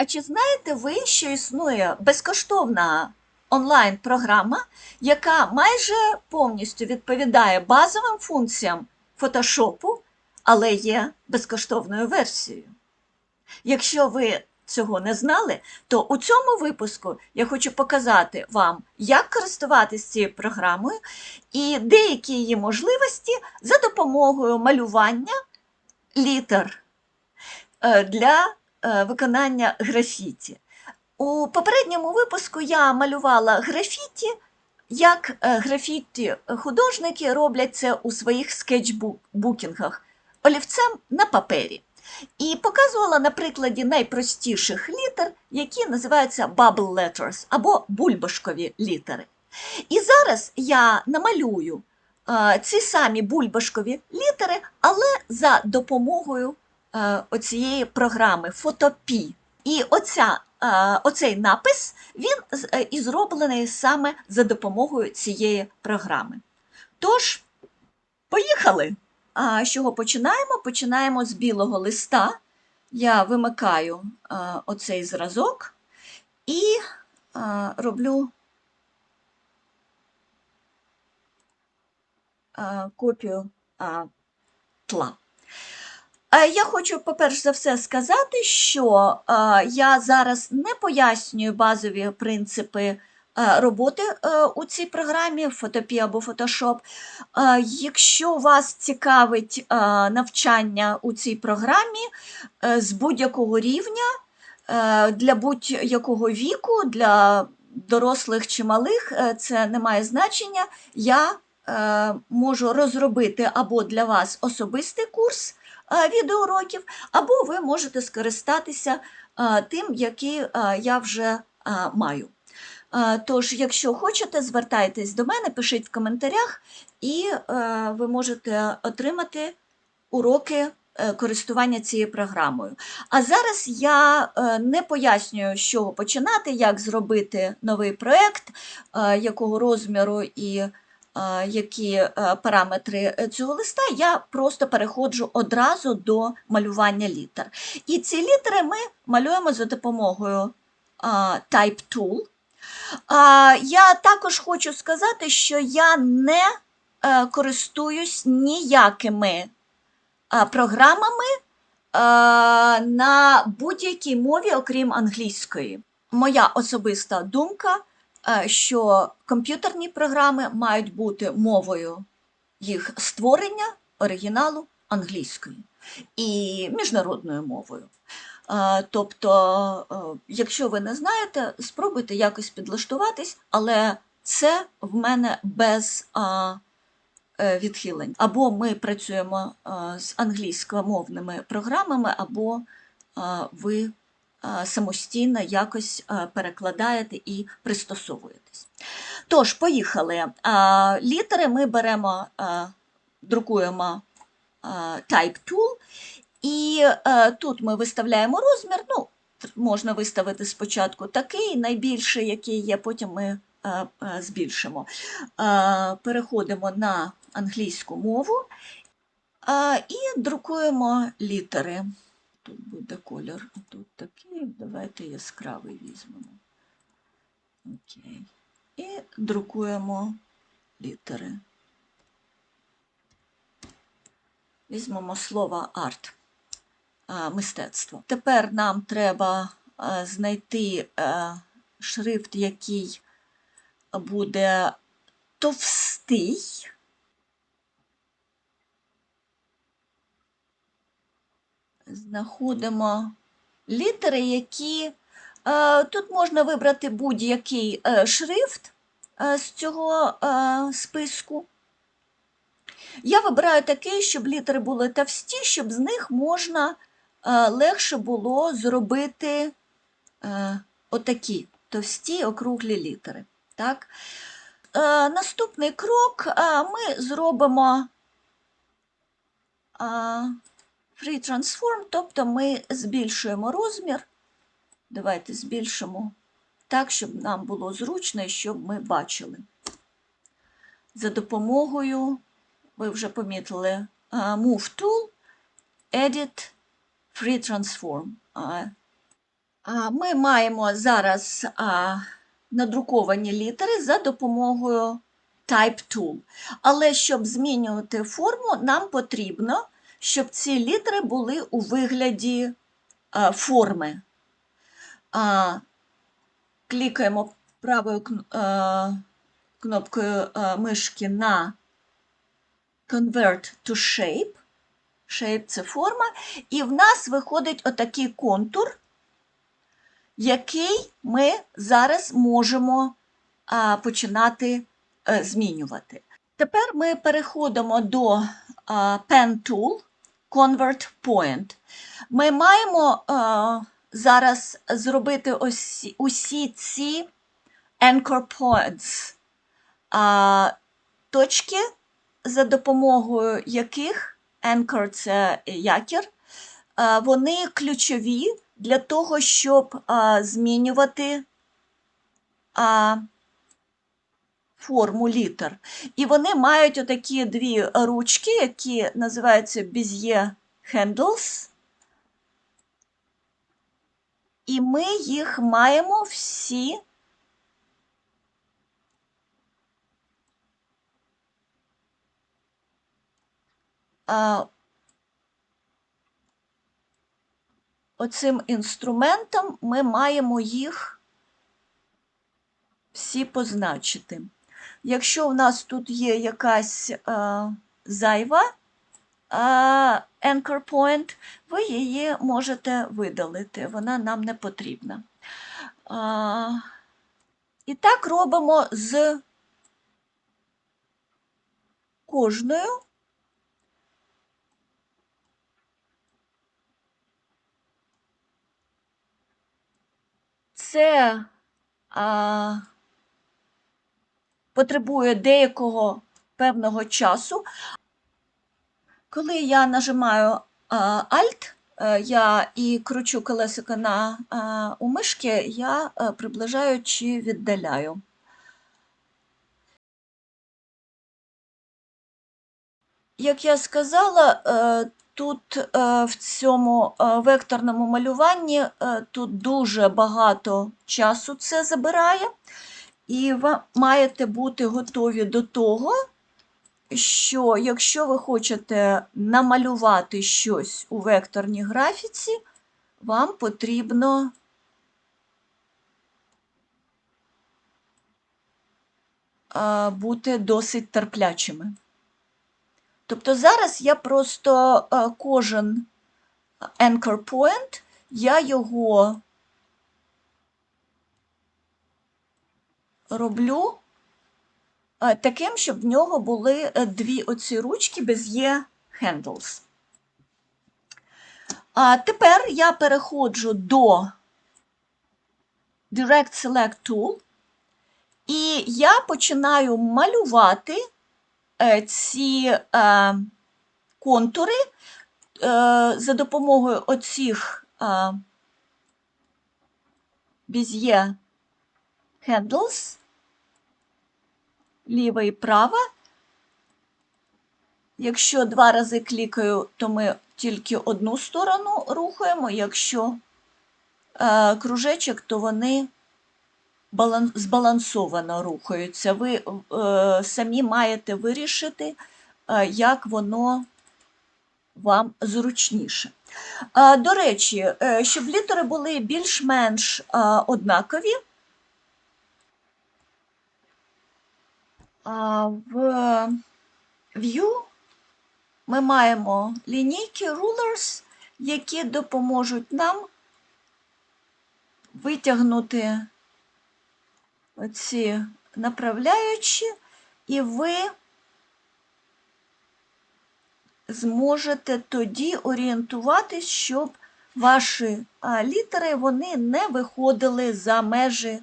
А чи знаєте ви, що існує безкоштовна онлайн-програма, яка майже повністю відповідає базовим функціям фотошопу, але є безкоштовною версією? Якщо ви цього не знали, то у цьому випуску я хочу показати вам, як користуватися цією програмою і деякі її можливості за допомогою малювання літер е, для виконання графіті. У попередньому випуску я малювала графіті, як е, графіті художники роблять це у своїх скетчбукінгах олівцем на папері. І показувала на прикладі найпростіших літер, які називаються bubble letters або бульбашкові літери. І зараз я намалюю е, ці самі бульбашкові літери, але за допомогою е, оцієї програми Фотопі. І оця, е, оцей напис він е, і зроблений саме за допомогою цієї програми. Тож, поїхали! А з чого починаємо? Починаємо з білого листа. Я вимикаю оцей зразок і роблю копію тла. Е, Я хочу, по-перше за все, сказати, що е, я зараз не пояснюю базові принципи е, роботи у цій програмі Photopea або. Е, Якщо вас цікавить навчання у цій програмі з будь-якого рівня, для будь-якого віку, для дорослих чи малих, це не має значення. Я можу розробити або для вас особистий курс відеоуроків, або ви можете скористатися е, тим, який е, я вже е, маю. Е, Тож, якщо хочете, звертайтесь до мене, пишіть в коментарях, і е, ви можете отримати уроки е, користування цією програмою. А зараз я е, не пояснюю, з чого починати, як зробити новий проєкт, е, якого розміру і е, які е, параметри е, цього листа, я просто переходжу одразу до малювання літер. І ці літери ми малюємо за допомогою Type Tool. Я також хочу сказати, що я не е, користуюсь ніякими програмами на будь-якій мові, окрім англійської. Моя особиста думка, що комп'ютерні програми мають бути мовою їх створення, оригіналу англійською і міжнародною мовою. Е, Тобто, е, якщо ви не знаєте, спробуйте якось підлаштуватись, але це в мене без е, відхилень. Або ми працюємо з англійськомовними програмами, або ви самостійно якось перекладаєте і пристосовуєтесь. Тож, поїхали. Літери ми беремо, друкуємо Type Tool. І е, тут ми виставляємо розмір. Ну, можна виставити спочатку такий, найбільший, який є, потім ми е, е, збільшимо. Е, переходимо на англійську мову е, і друкуємо літери. Тут буде кольор, а тут такий. Давайте яскравий візьмемо. Окей. І друкуємо літери. Візьмемо слово арт мистецтво. Тепер нам треба знайти шрифт, який буде товстий. Знаходимо літери, які е, тут можна вибрати будь-який е, шрифт е, з цього списку. Я вибираю такий, щоб літери були товсті, щоб з них можна легше було зробити отакі товсті округлі літери. Так? Наступний крок ми зробимо Free Transform, тобто ми збільшуємо розмір. Давайте збільшимо так, щоб нам було зручно і щоб ми бачили. За допомогою ви вже помітили Move Tool, Edit, Free Transform. Ми маємо зараз надруковані літери за допомогою Type Tool. Але щоб змінювати форму, нам потрібно, щоб ці літери були у вигляді а, форми. Клікаємо правою а, кнопкою а, мишки на Convert to Shape. Shape – це форма. І в нас виходить отакий контур, який ми зараз можемо починати е, змінювати. Тепер ми переходимо до Pen Tool Convert Point. Ми маємо а, зараз зробити усі, усі ці anchor points, а, точки, за допомогою яких anchor – це якір, а, вони ключові для того, щоб а, змінювати а, форму літер. І вони мають отакі дві ручки, які називаються Bezier Handles. І ми їх маємо всі оцим інструментом ми маємо їх всі позначити. Якщо в нас тут є якась а, зайва а, anchor point, ви її можете видалити, вона нам не потрібна. А, і так робимо з кожною. Це а, потребує деякого певного часу. Коли я нажимаю Alt, е, я і кручу колесико на а, у мишки, я е, приближаю чи віддаляю. Як я сказала, е, тут е, в цьому е, векторному малюванні е, тут дуже багато часу це забирає, і ви маєте бути готові до того, що якщо ви хочете намалювати щось у векторній графіці, вам потрібно е, бути досить терплячими. Тобто зараз я просто е, кожен anchor point, я його роблю е, таким, щоб в нього були е, дві оці ручки без є handles. А тепер я переходжу до Direct Select Tool, і я починаю малювати е, ці контури за допомогою оцих Bezier Handles, ліва і права. Якщо два рази клікаю, то ми тільки одну сторону рухаємо. Якщо е, кружечок, то вони балан- збалансовано рухаються. Ви е, самі маєте вирішити, е, як воно вам зручніше. Е, До речі, е, щоб літери були більш-менш е, однакові, в View ми маємо лінійки rulers, які допоможуть нам витягнути оці направляючі, і ви зможете тоді орієнтуватись, щоб ваші літери вони не виходили за межі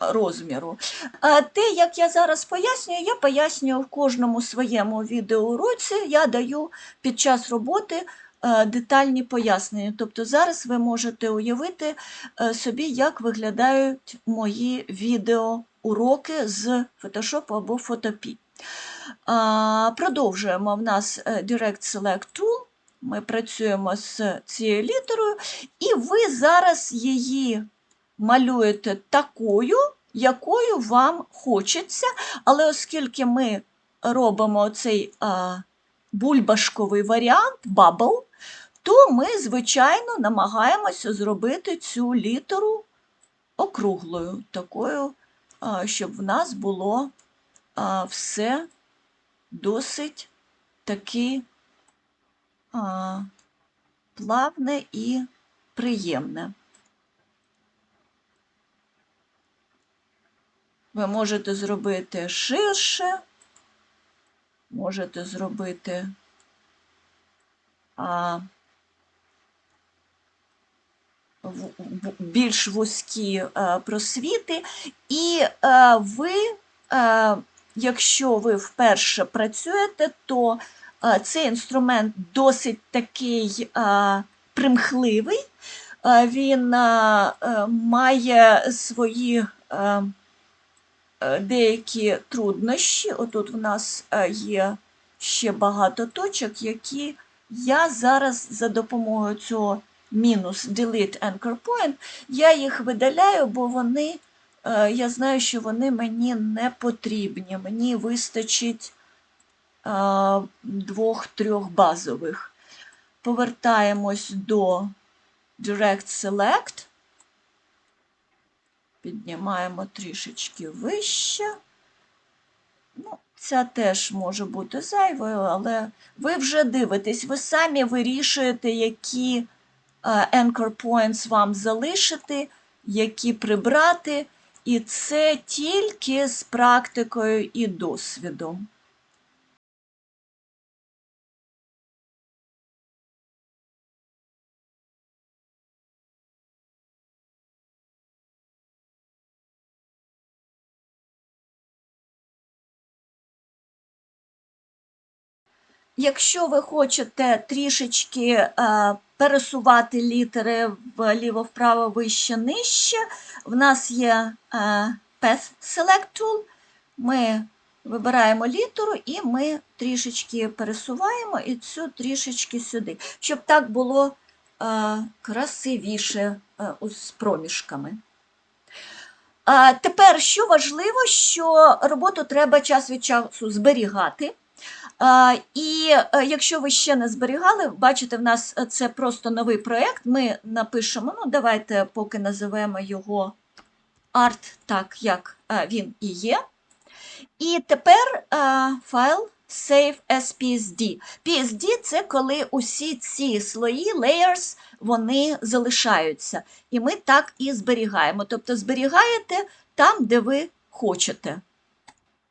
розміру. А те, як я зараз пояснюю, я пояснюю в кожному своєму відеоуроці, я даю під час роботи е, детальні пояснення. Тобто зараз ви можете уявити е, собі, як виглядають мої відеоуроки з Photoshop або Photopea. Продовжуємо в нас е, Direct Select Tool. ми працюємо з цією літерою, і ви зараз її малюєте такою, якою вам хочеться, але оскільки ми робимо цей бульбашковий варіант, бабл, то ми, звичайно, намагаємося зробити цю літеру округлою, такою, щоб в нас було все досить таки плавне і приємне. Ви можете зробити ширше, можете зробити а, в, більш вузькі а, просвіти, і а, ви, а, якщо ви вперше працюєте, то а, цей інструмент досить такий а, примхливий, а, він а, а, має свої. А, Е, деякі труднощі. Отут в нас е, є ще багато точок, які я зараз за допомогою цього мінус delete anchor point, я їх видаляю, бо вони, е, я знаю, що вони мені не потрібні. Мені вистачить двох-трьох базових. Повертаємось до Direct Select. Піднімаємо трішечки вище. Ну, Ця теж може бути зайвою, але ви вже дивитесь, ви самі вирішуєте, які anchor points вам залишити, які прибрати. І це тільки з практикою і досвідом. Якщо ви хочете трішечки е, пересувати літери вліво-вправо, вище, нижче, в нас є е, Path Select Tool. Ми вибираємо літеру і ми трішечки пересуваємо і цю трішечки сюди, щоб так було е, красивіше з проміжками. Тепер, що важливо, що роботу треба час від часу зберігати. І е, якщо ви ще не зберігали, бачите, в нас е, це просто новий проєкт. Ми напишемо, ну, давайте поки називаємо його арт, так як е, він і є. І тепер файл Save as PSD. PSD це коли усі ці слої, layers, вони залишаються. І ми так і зберігаємо. Тобто зберігаєте там, де ви хочете.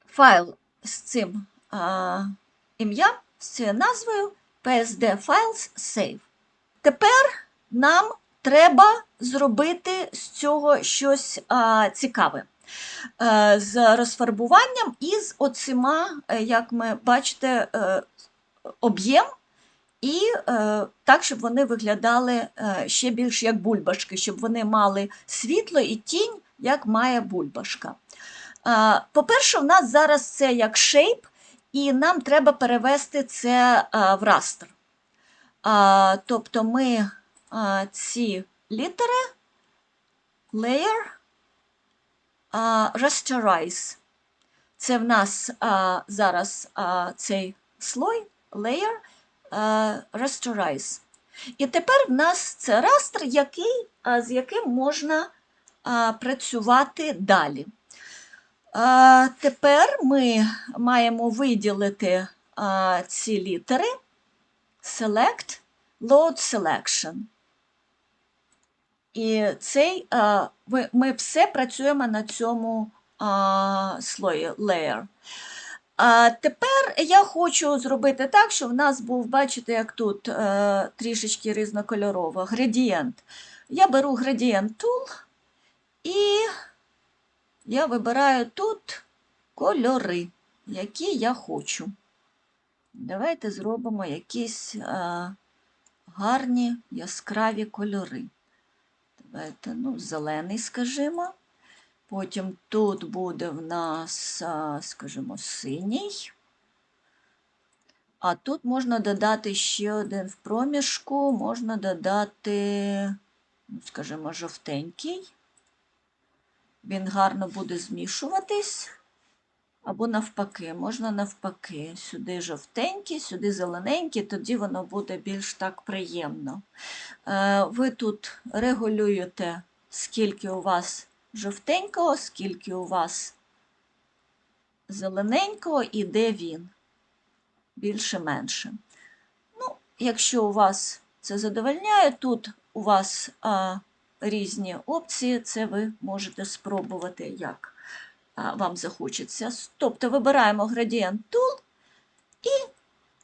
Файл з цим ім'я з цією назвою PSD Files Save. Тепер нам треба зробити з цього щось а, цікаве. А, з розфарбуванням і з оцима, е, як ми бачите, е, об'єм. І е, так, щоб вони виглядали е, ще більш як бульбашки, щоб вони мали світло і тінь, як має бульбашка. Е, По-перше, у нас зараз це як шейп, і нам треба перевести це в растр. Тобто ми ці літери layer rasterize. Це в нас зараз цей слой layer rasterize. І тепер в нас це який, з яким можна працювати далі. Тепер ми маємо виділити ці літери Select, Load Selection. І цей, ми все працюємо на цьому слої layer. А Тепер я хочу зробити так, щоб в нас був, бачите, як тут е, трішечки різнокольорово, градієнт. Я беру градієнт Tool і я вибираю тут кольори, які я хочу. Давайте зробимо якісь а, гарні яскраві кольори. Давайте, ну, зелений, скажімо. Потім тут буде в нас, скажімо, синій. А тут можна додати ще один в проміжку, можна додати, ну, скажімо, жовтенький. Він гарно буде змішуватись. Або навпаки, можна навпаки. Сюди жовтенький, сюди зелененький, тоді воно буде більш так приємно. Е, Ви тут регулюєте, скільки у вас жовтенького, скільки у вас зелененького і де він. Більше-менше. Ну, якщо у вас це задовольняє, тут у вас різні опції, це ви можете спробувати, як вам захочеться. Тобто вибираємо градієнт Tool і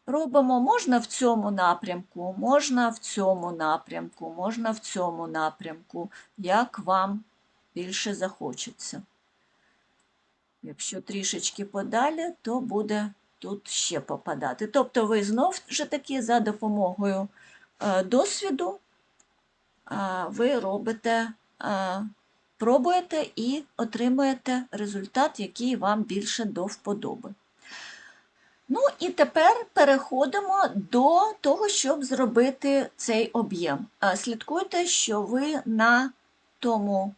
робимо можна в цьому напрямку, можна в цьому напрямку, можна в цьому напрямку, як вам більше захочеться. Якщо трішечки подалі, то буде тут ще попадати. Тобто ви знов ж таки за допомогою е, досвіду ви робите, пробуєте і отримуєте результат, який вам більше до вподоби. Ну і тепер переходимо до того, щоб зробити цей об'єм. Слідкуйте, що ви на тому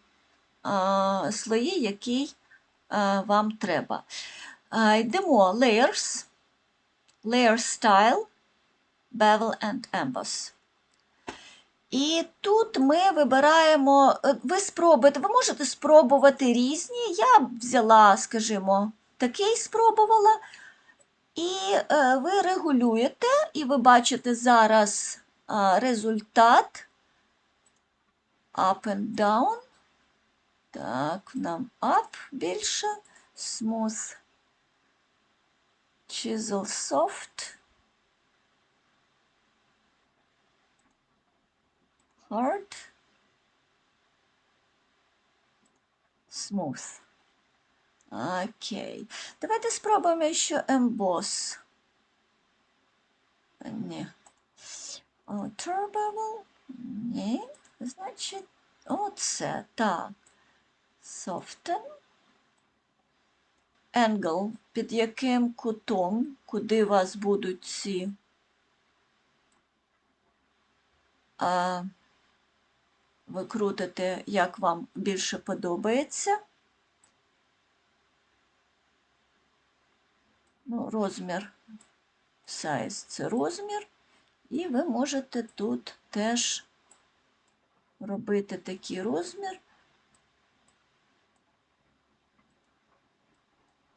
слої, який вам треба. Йдемо Layers, Layer Style, Bevel and Emboss. І тут ми вибираємо, е, ви спробуєте, ви можете спробувати різні. Я взяла, скажімо, такий спробувала. І е, ви регулюєте, і ви бачите зараз результат up and down. Так, нам up більше, smooth, chisel soft, hard, smooth. Окей. Давайте спробуємо ще emboss. Ні. Bevel? Ні. Значить, оце, так. Soften. Angle, під яким кутом, куди вас будуть ці а, ви крутите, як вам більше подобається. Ну, розмір, size – це розмір, і ви можете тут теж робити такий розмір,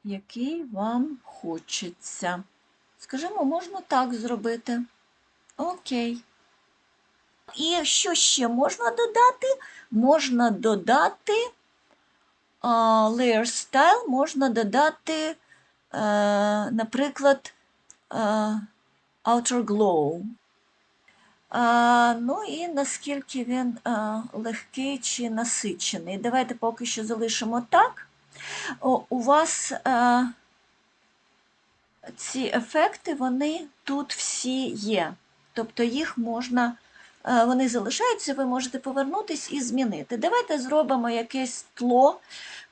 який вам хочеться. Скажімо, можна так зробити. Окей. І що ще можна додати? Можна додати layer style, можна додати. Е, наприклад, е, Outer Glow. Е, ну і наскільки він легкий чи насичений. Давайте поки що залишимо так. У вас ці ефекти, вони тут всі є. Тобто їх можна, вони залишаються, ви можете повернутися і змінити. Давайте зробимо якесь тло,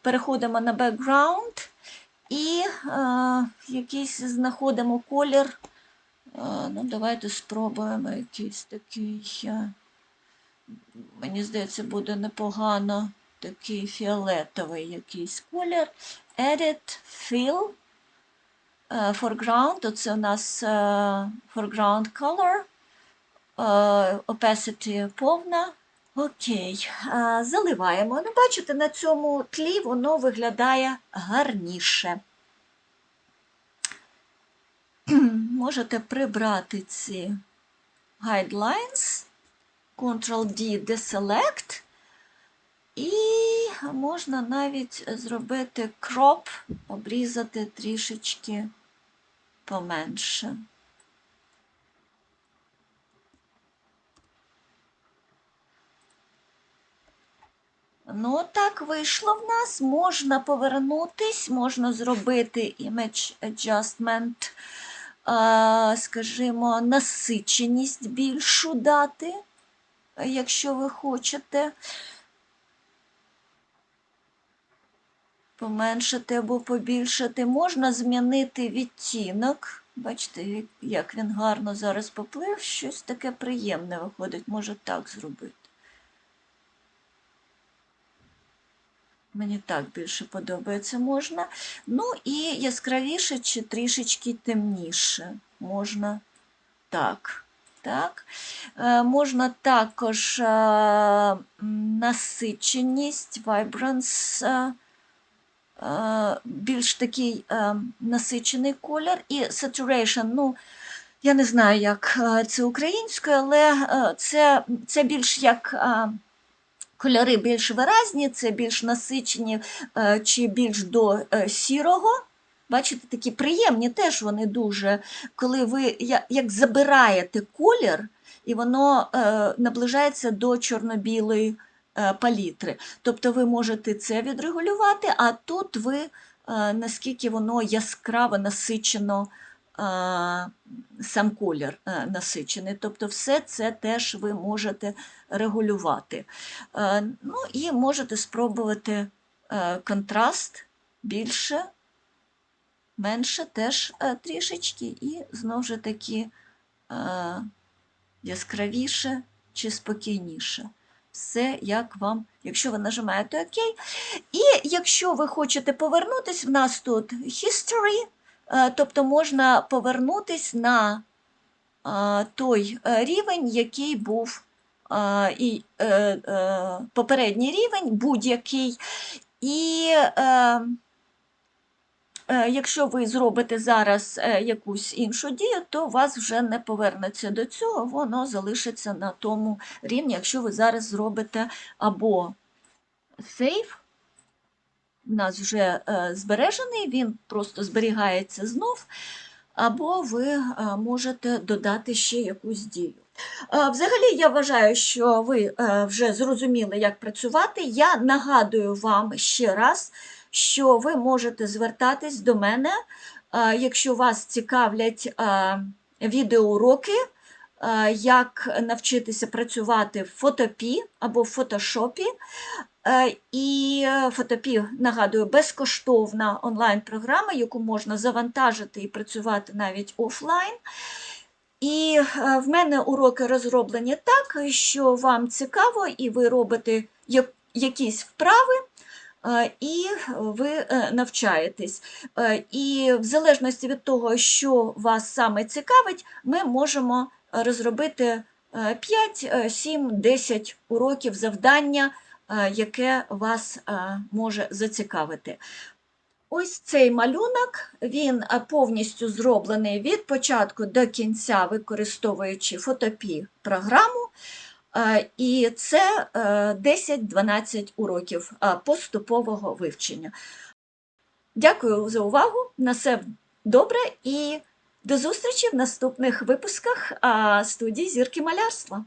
переходимо на background. І е, якийсь знаходимо колір. Е, ну, Давайте спробуємо якийсь такий, е, мені здається, буде непогано такий фіолетовий якийсь колір. Edit, Fill, е, Foreground, оце у нас е, Foreground Color, е, Opacity повна. Окей, заливаємо. Ну, бачите, на цьому тлі воно виглядає гарніше. Можете прибрати ці guidelines, Ctrl-D Deselect, і можна навіть зробити crop, обрізати трішечки поменше. Ну, так вийшло в нас. Можна повернутись, можна зробити image adjustment, скажімо, насиченість більшу дати, якщо ви хочете. Поменшити або побільшити. Можна змінити відтінок. Бачите, як- він гарно зараз поплив, щось таке приємне виходить, може так зробити. Мені так більше подобається можна. Ну і яскравіше чи трішечки темніше. Можна так. Так. Е, можна також е, насиченість, vibrance, е, більш такий насичений колір. І saturation, ну, я не знаю, як це українською, але це, це більш як. Кольори більш виразні, це більш насичені е, чи більш до е, сірого. Бачите, такі приємні теж вони дуже, коли ви як забираєте колір, і воно е, наближається до чорно-білої палітри. Тобто ви можете це відрегулювати, а тут ви наскільки воно яскраво насичено. Сам колір е, насичений. Тобто, все це теж ви можете регулювати. Е, Ну і можете спробувати е, контраст більше, менше теж трішечки, і знову ж таки яскравіше чи спокійніше. Все, як вам, якщо ви нажимаєте ОК. І якщо ви хочете повернутись, в нас тут History, тобто можна повернутись на е, той е, рівень, який був е, і е, е, попередній рівень, будь-який. І е, е, якщо ви зробите зараз е, якусь іншу дію, то вас вже не повернеться до цього, воно залишиться на тому рівні, якщо ви зараз зробите або сейф, у нас вже е, збережений, він просто зберігається знов, або ви е, можете додати ще якусь дію. Е, Взагалі, я вважаю, що ви вже зрозуміли, як працювати. Я нагадую вам ще раз, що ви можете звертатись до мене, якщо вас цікавлять відеоуроки, як навчитися працювати в фотопі або в фотошопі. Е, І е, фотопі, нагадую, безкоштовна онлайн-програма, яку можна завантажити і працювати навіть офлайн. І е, в мене уроки розроблені так, що вам цікаво, і ви робите якісь вправи, і ви навчаєтесь. І в залежності від того, що вас саме цікавить, ми можемо розробити 5, 7, 10 уроків завдання, яке вас е, може зацікавити. Ось цей малюнок, він е, повністю зроблений від початку до кінця, використовуючи фотопі програму. Е, І це е, 10-12 уроків е, поступового вивчення. Дякую за увагу. На все добре і до зустрічі в наступних випусках е, студії зірки малярства.